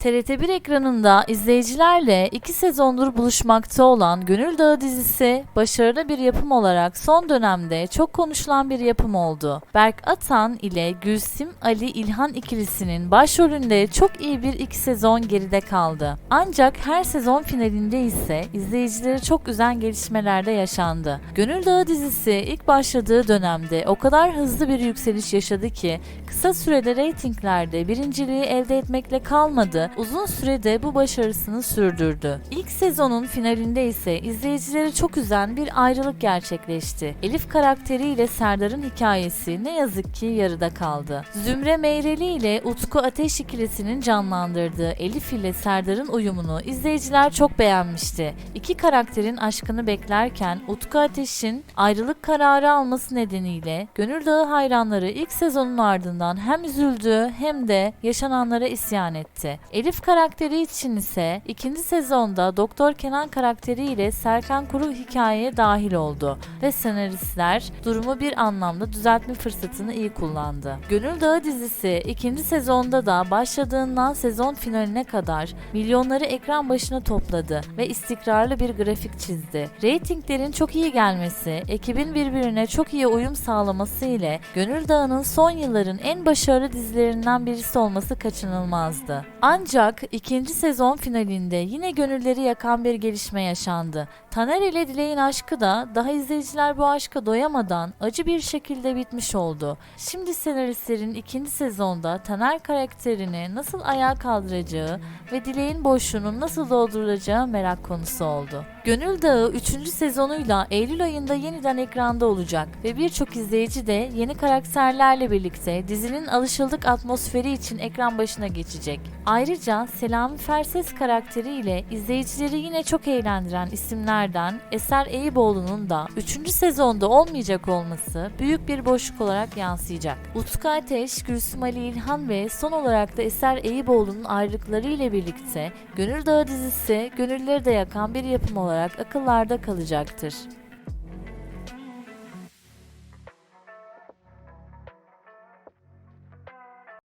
TRT1 ekranında izleyicilerle iki sezondur buluşmakta olan Gönül Dağı dizisi başarılı bir yapım olarak son dönemde çok konuşulan bir yapım oldu. Berk Atan ile Gülsim Ali İlhan ikilisinin başrolünde çok iyi bir iki sezon geride kaldı. Ancak her sezon finalinde ise izleyicileri çok üzen gelişmelerde yaşandı. Gönül Dağı dizisi ilk başladığı dönemde o kadar hızlı bir yükseliş yaşadı ki kısa sürede reytinglerde birinciliği elde etmekle kalmadı, uzun sürede bu başarısını sürdürdü. İlk sezonun finalinde ise izleyicileri çok üzen bir ayrılık gerçekleşti. Elif karakteriyle Serdar'ın hikayesi ne yazık ki yarıda kaldı. Zümre Meyreli ile Utku Ateş ikilisinin canlandırdığı Elif ile Serdar'ın uyumunu izleyiciler çok beğenmişti. İki karakterin aşkını beklerken Utku Ateş'in ayrılık kararı alması nedeniyle Gönül Dağı hayranları ilk sezonun ardından hem üzüldü hem de yaşananlara isyan etti. Elif karakteri için ise ikinci sezonda Doktor Kenan karakteriyle Serkan Kuru hikayeye dahil oldu ve senaristler durumu bir anlamda düzeltme fırsatını iyi kullandı. Gönül Dağı dizisi ikinci sezonda da başladığından sezon finaline kadar milyonları ekran başına topladı ve istikrarlı bir grafik çizdi. Ratinglerin çok iyi gelmesi, ekibin birbirine çok iyi uyum sağlaması ile Gönül Dağı'nın son yılların en başarılı dizilerinden birisi olması kaçınılmazdı. Ancak ikinci sezon finalinde yine gönülleri yakan bir gelişme yaşandı. Taner ile Dilek'in aşkı da daha izleyiciler bu aşka doyamadan acı bir şekilde bitmiş oldu. Şimdi senaristlerin ikinci sezonda Taner karakterini nasıl ayağa kaldıracağı ve Dilek'in boşluğunun nasıl doldurulacağı merak konusu oldu. Gönül Dağı 3. sezonuyla Eylül ayında yeniden ekranda olacak ve birçok izleyici de yeni karakterlerle birlikte dizinin alışıldık atmosferi için ekran başına geçecek. Ayrıca Selami Ferses karakteriyle izleyicileri yine çok eğlendiren isimlerden Eser Eyüboğlu'nun da 3. sezonda olmayacak olması büyük bir boşluk olarak yansıyacak. Utku Ateş, Gülsüm Ali İlhan ve son olarak da Eser Eyüboğlu'nun ayrılıkları ile birlikte Gönül Dağı dizisi gönülleri de yakan bir yapım olarak akıllarda kalacaktır.